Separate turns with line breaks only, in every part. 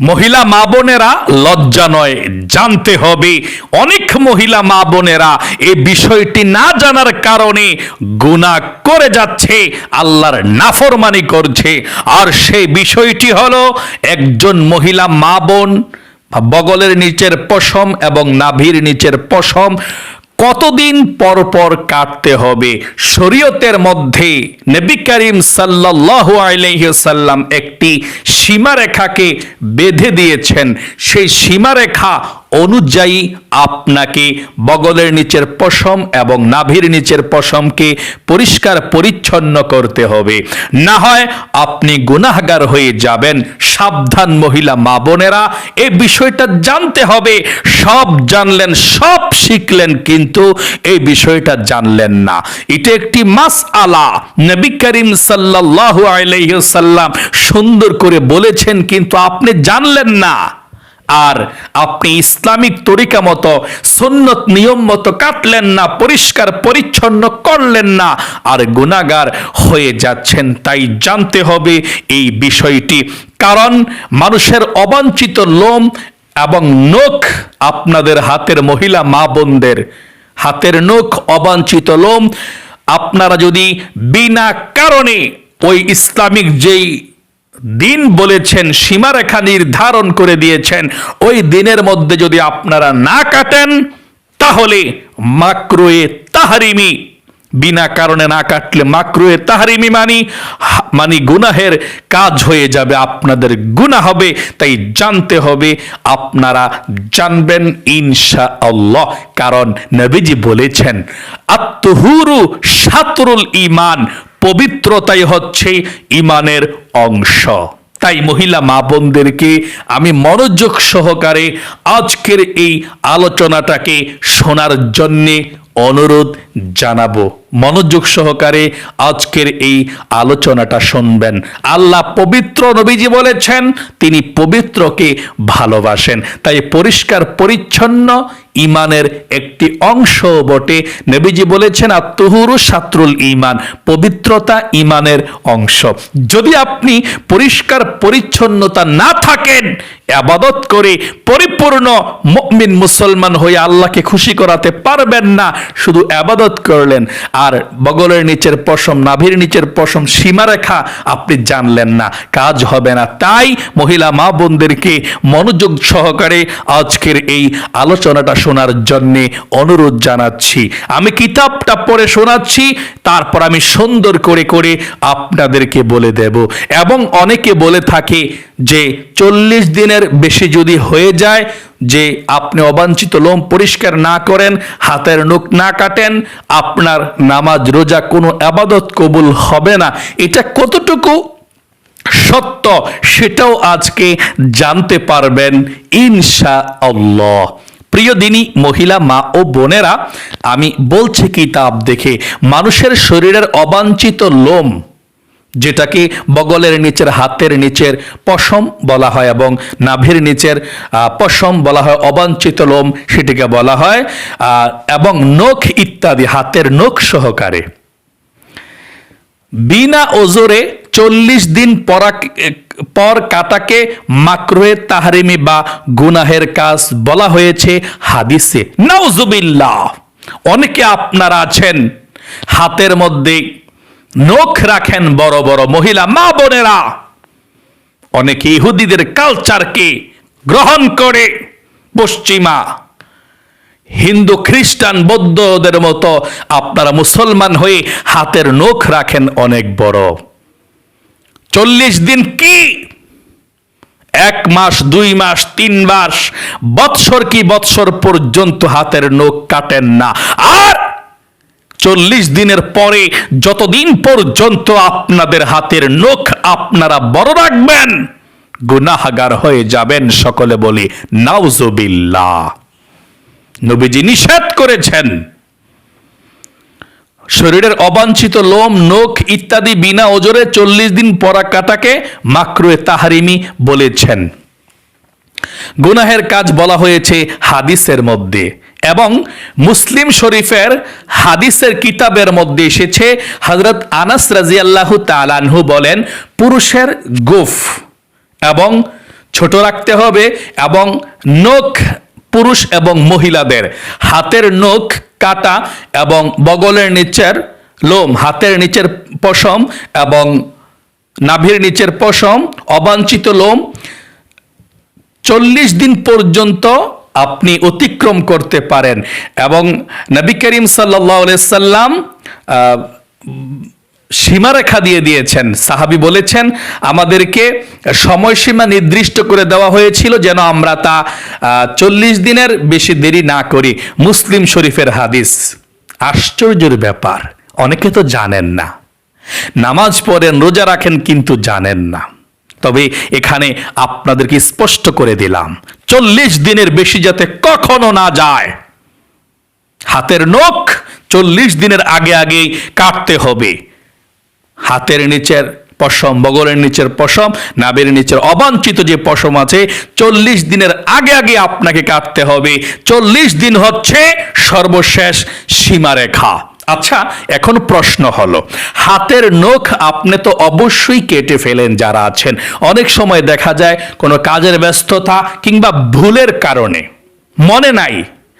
মহিলা মা বোনেরা, লজ্জা নয়, জানতে হবে। অনেক মহিলা মা বোনেরা এই বিষয়টি না জানার কারণে গুণা করে যাচ্ছে, আল্লাহর নাফরমানি করছে। আর সেই বিষয়টি হলো, একজন মহিলা মা বোন বগলের নিচের পশম এবং নাভির নিচের পশম কতদিন পর পর কাটতে হবে? শরীয়তের মধ্যে নবী করিম সাল্লাল্লাহু আলাইহি সাল্লাম একটি সীমারেখাকে বেঁধে দিয়েছেন। সেই সীমারেখা অনুযায়ী আপনাকে বগলের নিচের পশম এবং নাভির নিচের পশমকে পরিষ্কার পরিচ্ছন্ন করতে হবে। না হয় আপনি গুনাহগার হয়ে যাবেন। সাবধান মহিলা মা বোনেরা এই বিষয়টা জানতে হবে। সব জানলেন, সব শিখলেন, কিন্তু এই বিষয়টা জানলেন না। এটা একটি মাস আলা নবী করিম সাল্লাল্লাহু আলাইহি সাল্লাম সুন্দর করে বলেছেন, কিন্তু আপনি জানলেন না। আর আপনি ইসলামিক তরিকা মতো, সুন্নত নিয়ম মতো কাটলেন না, পরিষ্কার পরিচ্ছন্ন করলেন না, আর গুনাগার হয়ে যাচ্ছেন, তাই জানতে হবে এই বিষয়টি। কারণ মানুষের অবাঞ্ছিত লোম এবং নখ আপনাদের হাতের মহিলা মা বোনদের হাতের নখ অবাঞ্ছিত লোম। আপনারা যদি বিনা কারণে ওই ইসলামিক যেই দিন বলেছেন, সীমারেখা নির্ধারণ করে দিয়েছেন, ওই দিনের মধ্যে যদি আপনারা না কাটেন, তাহলে মাক্রোয়ে তাহারিমি বিনা কারণে না কাটলে মাকরুয়ে তাহারিমি মানি মানি গুনাহের কাজ হয়ে যাবে, আপনাদের গুনাহ হবে, তাই জানতে হবে, আপনারা জানবেন ইনশা আল্লাহ কারণ নবীজি বলেছেন আত্মহুরু সাতরুল ইমান পবিত্রতাই হচ্ছে ইমানের অংশ। তাই মহিলা মা বোনদেরকে আমি মনোযোগ সহকারে আজকের এই আলোচনাটাকে শোনার জন্যে অনুরোধ জানাব। মনোযোগ সহকারে আজকের এই আলোচনাটা শুনবেন। আল্লাহ পবিত্র নবীজি বলেছেন, তিনি পবিত্রকে ভালোবাসেন। তাই পরিষ্কার, পরিচ্ছন্ন ইমানের একটি অংশ বটে। নবীজি বলেছেন, আত্মহুরু সাত্রুল ইমান, পবিত্রতা ইমানের অংশ। যদি আপনি পরিষ্কার, পরিচ্ছন্নতা না থাকেন, আবাদত করে পরিপূর্ণ মুমিন মুসলমান হয়ে আল্লাহকে খুশি করাতে পারবেন না। শুধু আবাদত করলেন। আর বগলের নিচের পশম, নাভির নিচের পশম সীমারেখা আপনি জানলেন না। কাজ হবে না। তাই মহিলা মা বোনদেরকে মনোযোগ সহকারে আজকের এই আলোচনাটা শোনার জন্যে অনুরোধ জানাচ্ছি। আমি কিতাবটা পড়ে শোনাচ্ছি, তারপর আমি সুন্দর করে করে আপনাদেরকে বলে দেব। এবং অনেকে বলে থাকে যে, চল্লিশ দিনের বেশি যদি হয়ে যায় যে আপনি অবাঞ্ছিত লোম পরিষ্কার না করেন, হাতের নখ না কাটেন, আপনার নামাজ রোজা কোনো আবাদত কবুল হবে না। এটা কতটুকু সত্য সেটাও আজকে জানতে পারবেন ইনশা আল্লাহ প্রিয় দিনী, মহিলা, মা ও বোনেরা, আমি বলছি কিতাব দেখে। মানুষের শরীরের অবাঞ্ছিত লোম যেটাকে বগলের নিচের, হাতের নিচের পশম বলা হয় এবং নাভির নিচের পশম বলা হয়, অবাঞ্ছিত লোম সেটিকে বলা হয় এবং নখ ইত্যাদি, হাতের নখ সহকারে। বিনা ওজোরে চল্লিশ দিন পরা পর কাটাকে মাকরোয়ে তাহারিমি বা গুনাহের কাজ বলা হয়েছে হাদিসে। নাউজুবিল্লাহ। অনেকে আপনারা আছেন, হাতের মধ্যে নখ রাখেন বড় বড় মহিলা, মা বোনেরা। অনেকে ইহুদিদের কালচারকে গ্রহণ করে পশ্চিমা। হিন্দু, খ্রিস্টান, বৌদ্ধদের মতো আপনারা মুসলমান হয়ে হাতের নখ রাখেন অনেক বড়। চল্লিশ দিন কি? এক মাস, দুই মাস, তিন মাস, বৎসর কি বৎসর পর্যন্ত হাতের নখ কাটেন না। আর চল্লিশ দিনের পরে যতদিন পর্যন্ত আপনাদের হাতের নখ আপনারা বড় রাখবেন, গুনাহাগার হয়ে যাবেন সকলে বলি, নাউজুবিল্লাহ। নবীজি নিষেধ করেছেন। শরীরের অবাঞ্ছিত লোম, নখ ইত্যাদি বিনা ওজরে চল্লিশ দিন পরা কাটাকে মাকরুয়ে তাহারিমি বলেছেন। গুনাহের কাজ বলা হয়েছে হাদিসের মধ্যে। এবং মুসলিম শরীফের হাদিসের কিতাবের মধ্যে এসেছে হজরত আনাস রাজিয়াল্লাহু তালানহু বলেন, পুরুষের গোফ এবং ছোট রাখতে হবে এবং নখ পুরুষ এবং মহিলাদের, হাতের নখ কাটা এবং বগলের নিচের লোম, হাতের নিচের পশম এবং নাভির নিচের পশম, অবাঞ্ছিত লোম, চল্লিশ দিন পর্যন্ত আপনি অতিক্রম করতে পারেন। এবং নবী করিম সাল্লাহ সাল্লাম সীমারেখা দিয়ে দিয়েছেন। সাহাবি বলেছেন, আমাদেরকে সময়সীমা নির্দিষ্ট করে দেওয়া হয়েছিল যেন আমরা তা চল্লিশ দিনের বেশি দেরি না করি। মুসলিম শরীফের হাদিস। আশ্চর্যের ব্যাপার, অনেকে তো জানেন না। নামাজ পড়েন, রোজা রাখেন, কিন্তু জানেন না। তবে এখানে আপনাদেরকে স্পষ্ট করে দিলাম, চল্লিশ দিনের বেশি যাতে কখনো না যায়। হাতের নখ চল্লিশ দিনের আগে আগে কাটতে হবে। হাতের নিচের পশম, বগলের নিচের পশম নাবের নিচের অবাঞ্ছিত যে পশম আছে, চল্লিশ দিনের আগে আগে আপনাকে কাটতে হবে। চল্লিশ দিন হচ্ছে সর্বশেষ সীমারেখা। আচ্ছা এখন প্রশ্ন হলো, হাতের নখ আপনি তো অবশ্যই কেটে ফেলেন যারা আছেন। অনেক সময় দেখা যায় কোনো কাজের ব্যস্ততা কিংবা ভুলের কারণে। মনে নাই।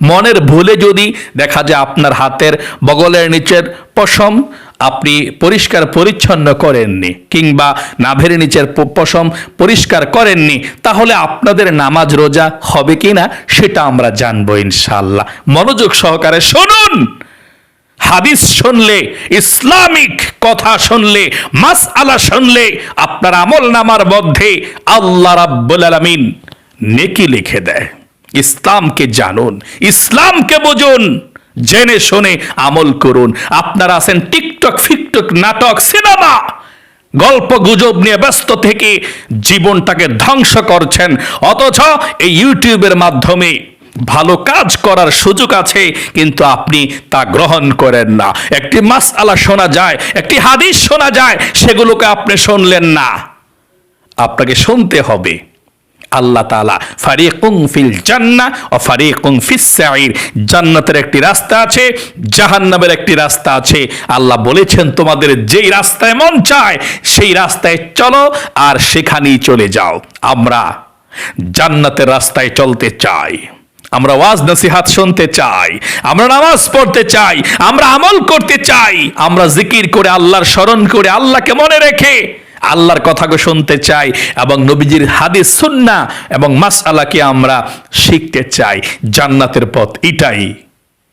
মনের ভুলে যদি দেখা যায় আপনার হাতের বগলের নিচের পশম আপনি পরিষ্কার পরিচ্ছন্ন করেননি কিংবা নাভের নিচের পশম পরিষ্কার করেননি, তাহলে আপনাদের নামাজ রোজা হবে কি না সেটা আমরা জানব ইনশাল্লাহ মনোযোগ সহকারে শুনুন! হাদিস শুনলে, ইসলামিক কথা শুনলে মাস আলা শুনলে আপনার আমল নামার মধ্যে আল্লাহ রাব্বুল আলামিন নেকি লিখে দেয়। ইসলামকে জানুন, ইসলামকে বুঝুন, জেনে শুনে আমল করুন। আপনারা আছেন টিকটক, ফিকটক, নাটক, সিনেমা, গল্প গুজব নিয়ে ব্যস্ত থেকে জীবনটাকে ধ্বংস করছেন। অথচ এই ইউটিউবের মাধ্যমে ভালো কাজ করার সুযোগ আছে, কিন্তু আপনি তা গ্রহণ করেন না। একটি মাস আলা শোনা যায়, একটি হাদিস শোনা যায়, সেগুলোকে আপনি শুনলেন না। আপনাকে শুনতে হবে। আল্লাহ তাআলা ফারিকুং ফিল জান্না ও ফারিকুং ফিস সাইর জান্নাতের একটি রাস্তা আছে, জাহান্নামের একটি রাস্তা আছে। আল্লাহ বলেছেন, তোমাদের যেই রাস্তায় মন চায়, সেই রাস্তায় চলো আর সেখানেই চলে যাও। আমরা জান্নাতের রাস্তায় চলতে চাই। আমরা ওয়াজ নসিহাত শুনতে চাই, আমরা নামাজ পড়তে চাই, আমরা আমল করতে চাই, আমরা জিকির করে আল্লাহর স্মরণ করে আল্লাহকে মনে রেখে আল্লাহর কথাকে শুনতে চাই এবং নবীজির হাদিস সুন্না এবং মাসআলাকে আমরা শিখতে চাই। জান্নাতের পথ এটাই।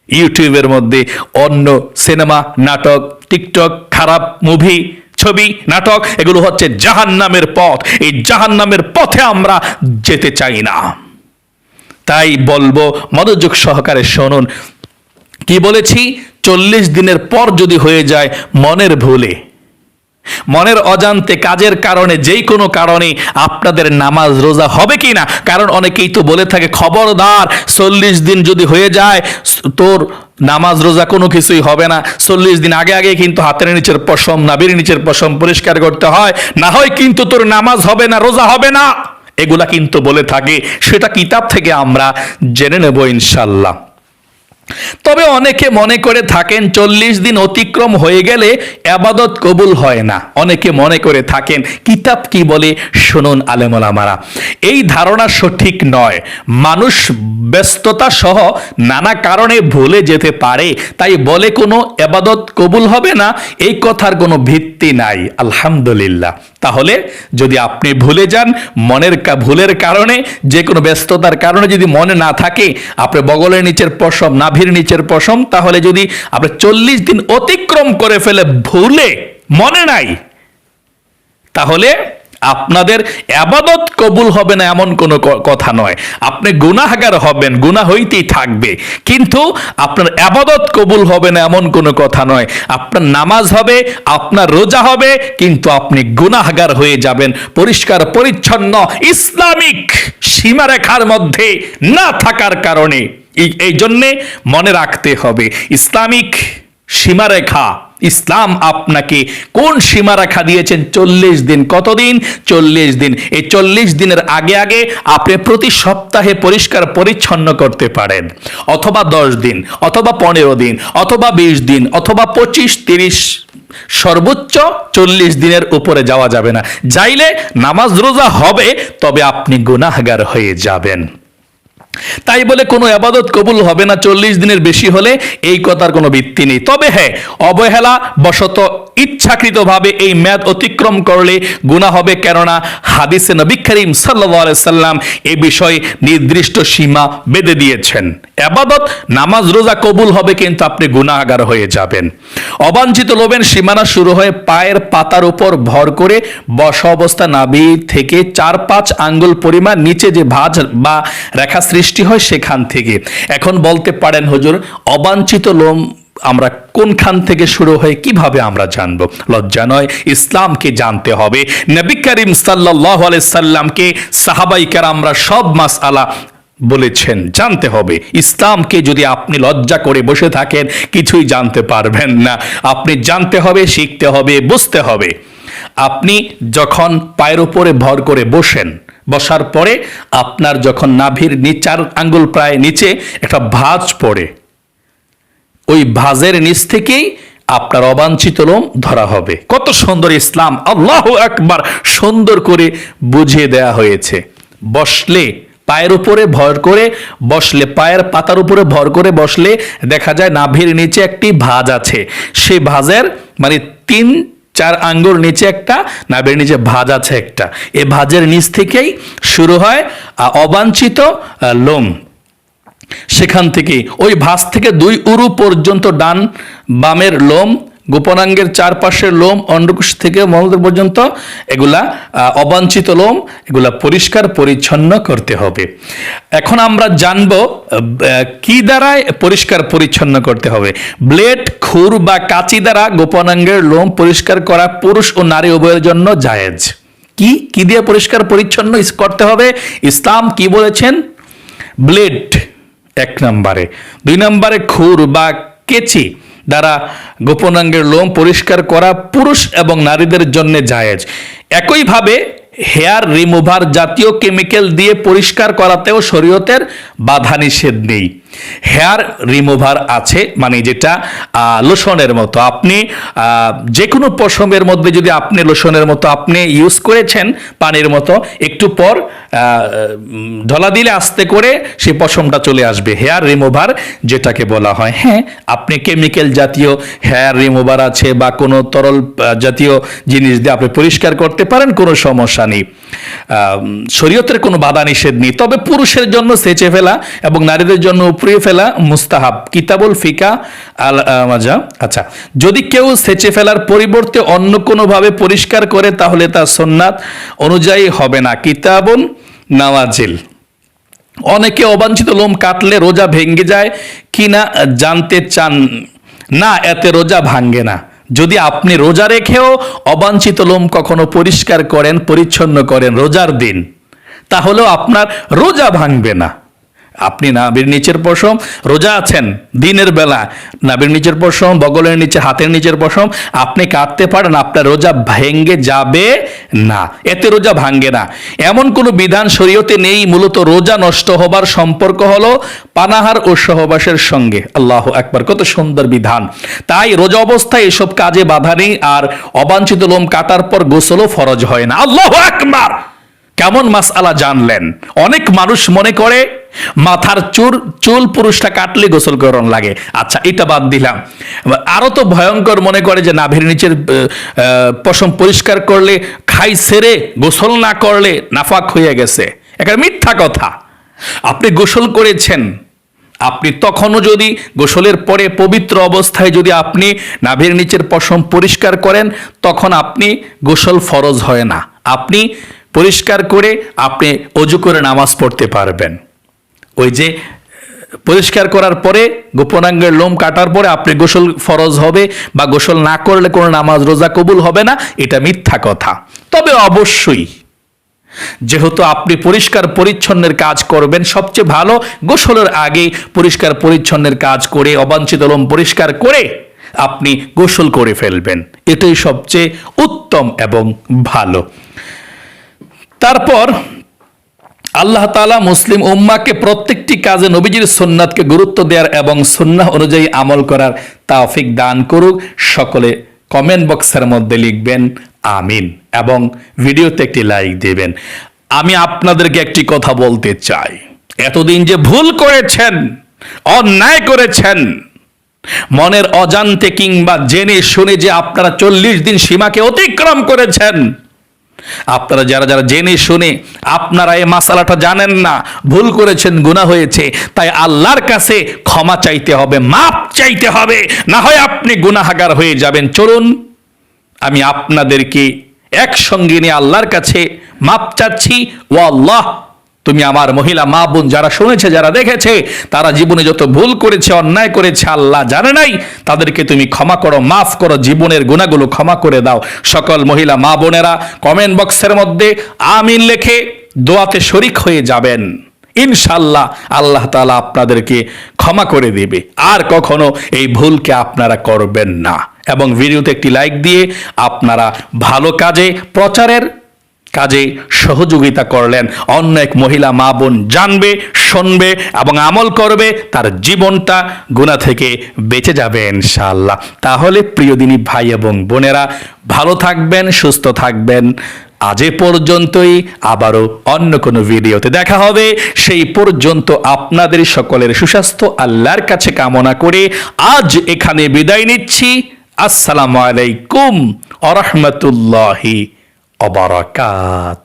ইউটিউবের মধ্যে অন্য সিনেমা, নাটক, টিকটক, খারাপ মুভি, ছবি, নাটক, এগুলো হচ্ছে জাহান্নামের পথ। এই জাহান্নামের পথে আমরা যেতে চাই না। তাই বলব, মনোযোগ সহকারে শুনুন। কি বলেছি? চল্লিশ দিনের পর যদি হয়ে যায় মনের ভুলে। মনের অজান্তে কাজের কারণে যেই কোনো কারণে আপনাদের নামাজ রোজা হবে কি না কারণ অনেকেই তো বলে থাকে, খবরদার, চল্লিশ দিন যদি হয়ে যায়, তোর নামাজ রোজা কোনো কিছুই হবে না। চল্লিশ দিন আগে আগে কিন্তু হাতের নিচের পশম নাবির নিচের পশম পরিষ্কার করতে হয়। না হয় কিন্তু তোর নামাজ হবে না, রোজা হবে না। এগুলা কিন্তু বলে থাকে সেটা কিতাব থেকে আমরা জেনে নেব ইনশাল্লাহ তবে অনেকে মনে করে থাকেন চল্লিশ দিন অতিক্রম হয়ে গেলে আবাদত কবুল হয় না। অনেকে মনে করে থাকেন, কিতাব কি বলে? শুনুন আলেমলামারা। এই ধারণা সঠিক নয়। মানুষ ব্যস্ততা সহ নানা কারণে ভুলে যেতে পারে। তাই বলে কোনো আবাদত কবুল হবে না, এই কথার কোনো ভিত্তি নাই। আলহামদুলিল্লাহ। তাহলে যদি আপনি ভুলে যান, মনের ভুলের কারণে, যে কোনো ব্যস্ততার কারণে যদি মনে না থাকে, আপনি বগলের নিচের পশম নিচের পশম তাহলে যদি আপনি চল্লিশ দিন অতিক্রম করে ফেলে ভুলে মনে নাই তাহলে আপনাদের আবাদত কবুল হবে না এমন কোনো কথা নয়। আপনি গুনাহগার হবেন, গুনাহ হইতেই থাকবে। কিন্তু আপনার আবাদত কবুল হবে না এমন কোনো কথা নয়। আপনার নামাজ হবে, আপনার রোজা হবে, কিন্তু আপনি গুনাহগার হয়ে যাবেন। পরিষ্কার, পরিচ্ছন্ন, ইসলামিক সীমারেখার মধ্যে না থাকার কারণে। এই জন্যে মনে রাখতে হবে, ইসলামিক সীমারেখা ইসলাম আপনাকে কোন সীমারেখা দিয়েছেন? চল্লিশ দিন। কতদিন? চল্লিশ দিন। এই চল্লিশ দিনের আগে আগে আপনি প্রতি সপ্তাহে পরিষ্কার পরিচ্ছন্ন করতে পারেন। অথবা দশ দিন, অথবা পনেরো দিন, অথবা বিশ দিন, অথবা পঁচিশ, তিরিশ, সর্বোচ্চ চল্লিশ দিনের উপরে যাওয়া যাবে না। যাইলে নামাজ রোজা হবে, তবে আপনি গুনাহগার হয়ে যাবেন। তাই বলে কোনো আবাদত কবুল হবে না, চল্লিশ দিনের বেশি হলে এই কথার কোনো ভিত্তি নেই। তবে হ্যাঁ অবহেলা বশত ইচ্ছাকৃতভাবে এই মেয়াদ অতিক্রম করলে গুণা হবে, কেননা হাদিসে নবী করিম সাল্লাম এই বিষয়ে নির্দিষ্ট সীমা বেঁধে দিয়েছেন। আবাদত নামাজ রোজা কবুল হবে কিন্তু আপনি গুণাগার হয়ে যাবেন। অবাঞ্ছিত লোভের সীমানা শুরু হয়ে পায়ের পাতার উপর ভর করে বসা অবস্থা নাভি থেকে চার পাঁচ আঙ্গুল পরিমাণ নিচে যে ভাজ বা রেখা সৃষ্টি হয় সেখান থেকে। এখন বলতে পারেন, হুজুর, অবাঞ্ছিত লোম আমরা কোনখান থেকে শুরু হয়ে, কীভাবে আমরা জানব? লজ্জা নয়, ইসলামকে জানতে হবে। নবী করিম সাল্লাহ সাল্লামকে সাহাবাইকার আমরা সব মাস আলা বলেছেন, জানতে হবে। ইসলামকে যদি আপনি লজ্জা করে বসে থাকেন, কিছুই জানতে পারবেন না। আপনি জানতে হবে, শিখতে হবে, বুঝতে হবে। আপনি যখন পায়ের উপরে ভর করে বসেন বসার পরে আপনার যখন নাভির নিচার আঙ্গুল প্রায় নিচে একটা ভাঁজ পড়ে, ওই ভাজের নিচ থেকেই আপনার অবাঞ্ছিত লোম ধরা হবে। কত সুন্দর ইসলাম, আল্লাহ একবার সুন্দর করে বুঝিয়ে দেয়া হয়েছে। বসলে পায়ের উপরে ভর করে, বসলে পায়ের পাতার উপরে ভর করে বসলে দেখা যায় নাভির নিচে একটি ভাঁজ আছে। সেই ভাঁজের মানে তিন চার আঙ্গুর নিচে একটা, নাভের নিচে ভাজ আছে একটা। এ ভাজের নিচ থেকেই শুরু হয় অবাঞ্ছিত লোম। সেখান থেকে ওই ভাঁজ থেকে দুই উরু পর্যন্ত ডান বামের লোম গোপনাঙ্গের চারপাশের লোম অন্ডকোষ থেকে মলদ্র পর্যন্ত, এগুলা অবাঞ্ছিত লোম, এগুলা পরিষ্কার, পরিচ্ছন্ন করতে হবে। এখন আমরা জানব কি দ্বারায় পরিষ্কার, পরিচ্ছন্ন করতে হবে? ব্লেড, খুর বা কাঁচি দ্বারা গোপনাঙ্গের লোম পরিষ্কার করা পুরুষ ও নারী উভয়ের জন্য জায়েজ। কি কি দিয়ে পরিষ্কার, পরিচ্ছন্ন করতে হবে? ইসলাম কি বলেছেন? ব্লেড, এক নম্বরে। দুই নম্বরে খুর বা কেচি। দ্বারা গোপনাঙ্গের লোম পরিষ্কার করা পুরুষ এবং নারীদের জন্য জায়েজ। একইভাবে হেয়ার রিমুভার জাতীয় কেমিক্যাল দিয়ে পরিষ্কার করাতেও শরীয়তের বাধা নিষেধ নেই। হেয়ার রিমুভার আছে মানে যেটা লোশনের মতো। আপনি যে কোনো পশমের মধ্যে যদি আপনি লোশনের মতো আপনি ইউজ করেছেন পানির মতো, একটু পর ঢলা দিলে আস্তে করে সেই পশমটা চলে আসবে। হেয়ার রিমুভার যেটাকে বলা হয়। হ্যাঁ আপনি কেমিক্যাল জাতীয় হেয়ার রিমুভার আছে বা কোনো তরল জাতীয় জিনিস দিয়ে আপনি পরিষ্কার করতে পারেন, কোনো সমস্যা নেই। শরীয়তের কোনো বাধা নিষেধ নেই। তবে পুরুষের জন্য সেচে ফেলা এবং নারীদের জন্য উপড়িয়ে ফেলা মুস্তাহাব। কিতাবুল ফিকা আল মাজা আচ্ছা যদি কেউ সেচে ফেলার পরিবর্তে অন্য কোনোভাবে পরিষ্কার করে, তাহলে তা সোননাথ অনুযায়ী হবে না। কিতাবুন নাওয়াজিল। অনেকে অবাঞ্ছিত লোম কাটলে রোজা ভেঙ্গে যায় কিনা জানতে চান না, এতে রোজা ভাঙ্গে না। যদি আপনি রোজা রেখেও অবাঞ্ছিত লোম কখনো পরিষ্কার করেন, পরিচ্ছন্ন করেন রোজার দিন, তাহলেও আপনার রোজা ভাঙবে না। আপনি নাবির নিচের পশম, রোজা আছেন, দিনের বেলা। নাবির নিচের পশম, বগলের নিচে, হাতের নিচের পশম, আপনি কাঁদতে পারেন, আপনার রোজা ভেঙ্গে যাবে না। এতে রোজা ভাঙ্গে না। এমন কোনো বিধান শরীয়তে নেই, মূলত রোজা নষ্ট হবার সম্পর্ক হলো পানাহার ও সহবাসের সঙ্গে। আল্লাহ একবার কত সুন্দর বিধান। তাই রোজা অবস্থায় এসব কাজে বাধা নেই, আর অবাঞ্ছিত লোম কাটার পর গোসলও ফরজ হয় না। আল্লাহ একবার কেমন মাসআলা জানলেন? অনেক মানুষ মনে করে মাথার চুর চুল পুরুষটা কাটলে গোসল করণ লাগে। আচ্ছা এটা বাদ দিলাম। আরও তো ভয়ঙ্কর মনে করে যে নাভির নিচের পশম পরিষ্কার করলে, খাই সেরে গোসল না করলে নাফাক হয়ে গেছে। একটা মিথ্যা কথা। আপনি গোসল করেছেন। আপনি তখনও যদি গোসলের পরে পবিত্র অবস্থায় যদি আপনি নাভির নিচের পশম পরিষ্কার করেন, তখন আপনি গোসল ফরজ হয় না। আপনি পরিষ্কার করে আপনি অজু করে নামাজ পড়তে পারবেন। ওই যে, পরিষ্কার করার পরে, গোপনাঙ্গের লোম কাটার পরে আপনি গোসল ফরজ হবে বা গোসল না করলে কোনো নামাজ রোজা কবুল হবে না, এটা মিথ্যা কথা। তবে অবশ্যই, যেহেতু আপনি পরিষ্কার পরিচ্ছন্নের কাজ করবেন, সবচেয়ে ভালো গোসলের আগে পরিষ্কার পরিচ্ছন্নের কাজ করে, অবাঞ্ছিত লোম পরিষ্কার করে আপনি গোসল করে ফেলবেন। এটাই সবচেয়ে উত্তম এবং ভালো। তারপর আল্লাহ তাআলা মুসলিম উম্মাকে প্রত্যেকটি কাজে নবীজির সুন্নাতকে গুরুত্ব দেওয়ার এবং সুন্নাহ অনুযায়ী আমল করার তাওফিক দান করুক। সকলে কমেন্ট বক্সের মধ্যে লিখবেন, আমিন এবং ভিডিওতে একটি লাইক দেবেন। আমি আপনাদেরকে একটি কথা বলতে চাই। এতদিন যে ভুল করেছেন, অন্যায় করেছেন, মনের অজান্তে কিংবা জেনে শুনে যে আপনারা চল্লিশ দিন সীমাকে অতিক্রম করেছেন আপনারা যারা যারা জেনে শুনে আপনারা এই মাসালাটা জানেন না, ভুল করেছেন গুণা হয়েছে, তাই আল্লাহর কাছে ক্ষমা চাইতে হবে মাপ চাইতে হবে, না হয় আপনি গুনাহাগার হয়ে যাবেন। চলুন, আমি আপনাদেরকে একসঙ্গে নিয়ে আল্লাহর কাছে মাপ চাচ্ছি। ও আল্লাহ তুমি আমার মহিলা মা বোন যারা শুনেছে, যারা দেখেছে, তারা জীবনে যত ভুল করেছে, অন্যায় করেছে, আল্লাহ জানে নাই, তাদেরকে তুমি ক্ষমা করো, মাফ করো, জীবনের গুণাগুলো ক্ষমা করে দাও। সকল মহিলা মা বোনেরা কমেন্ট বক্সের মধ্যে আমিন লেখে দোয়াতে শরিক হয়ে যাবেন। ইনশাল্লাহ আল্লাহ তালা আপনাদেরকে ক্ষমা করে দেবে। আর কখনো এই ভুলকে আপনারা করবেন না। এবং ভিডিওতে একটি লাইক দিয়ে আপনারা ভালো কাজে, প্রচারের কাজে সহযোগিতা করলেন। অন্য এক মহিলা মা বোন জানবে, শুনবে এবং আমল করবে, তার জীবনটা গুণা থেকে বেঁচে যাবে ইনশাআল্লাহ। তাহলে প্রিয়দিনী ভাই এবং বোনেরা, ভালো থাকবেন, সুস্থ থাকবেন। আজ এ পর্যন্তই, আবারও অন্য কোনো ভিডিওতে দেখা হবে। সেই পর্যন্ত আপনাদের সকলের সুস্বাস্থ্য, আল্লাহর কাছে কামনা করে আজ এখানে বিদায় নিচ্ছি। আসসালামু আলাইকুম আরহামতুল্লাহি وبركاته.